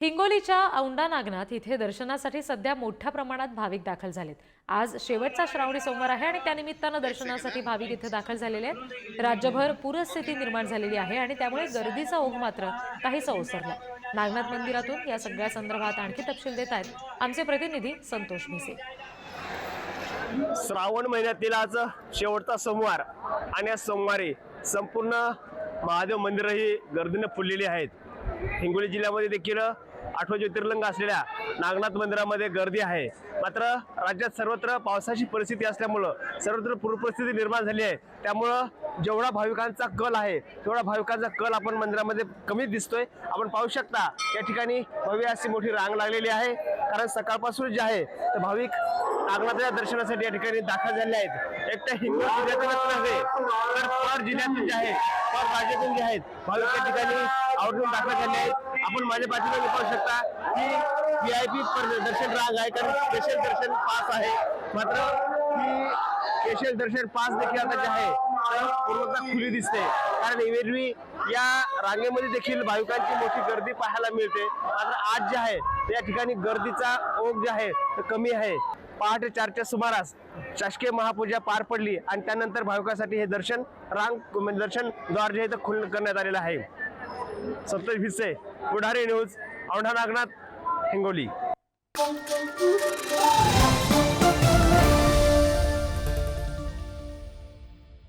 हिंगोलीच्या औंढा नागनाथ इथे दर्शनासाठी सध्या मोठ्या प्रमाणात भाविक दाखल झालेत. आज शेवटचा श्रावणी सोमवार आहे आणि त्यानिमित्तानं दर्शनासाठी भाविक इथे दाखल झालेले आहेत. राज्यभर पूरस्थिती निर्माण झालेली आहे आणि त्यामुळे गर्दीचा ओघ मात्र काहीसा ओसरला. नागनाथ मंदिरातून या सगळ्या संदर्भात आणखी तपशील देत आहेत आमचे प्रतिनिधी संतोष भिसे. श्रावण महिन्यातील आज शेवटचा सोमवार आणि या सोमवारी संपूर्ण महादेव मंदिरं ही गर्दीने फुललेली आहेत. हिंगोली जिल्ह्यामध्ये देखील आठवं ज्योतिर्लिंग असलेल्या नागनाथ मंदिरामध्ये गर्दी आहे. मात्र राज्यात सर्वत्र पावसाची परिस्थिती असल्यामुळं सर्वत्र पूरपरिस्थिती निर्माण झाली आहे. त्यामुळं जेवढा भाविकांचा कल आहे तेवढा भाविकांचा कल आपण मंदिरामध्ये कमी दिसतोय. आपण पाहू शकता या ठिकाणी भव्य अशी मोठी रांग लागलेली आहे. कारण सकाळपासून जे आहे ते भाविक नागनाथच्या दर्शनासाठी या ठिकाणी दाखल झाले आहेत. एकट्या हिंगोली जिल्ह्यातूनच नव्हे तर पर जिल्ह्यातून जे आहेत पर राज्यातून जे आहेत भाविक या ठिकाणी आवडून दाखल झाले आहेत. आपण माझ्या पाठीमागे पाहू शकता की व्ही आय पी दर्शन रांग आहे कारण स्पेशल दर्शन पास आहे. मात्र ही स्पेशल दर्शन पास देखील आता जे आहे तर पूर्णतः खुली दिसते. कारण एरवी या रांगेमध्ये देखील भाविकांची मोठी गर्दी पाहायला मिळते. मात्र आज जे आहे या ठिकाणी गर्दीचा ओघ जे आहे तो कमी आहे. पहाटे चारच्या सुमारास शासकीय महापूजा पार पडली आणि त्यानंतर भाविकांसाठी हे दर्शन रांग दर्शन द्वार जे आहे ते खुलं करण्यात आलेलं आहे. सत्तर भिसे पुढारी न्यूज औंढा नागनाथ हिंगोली.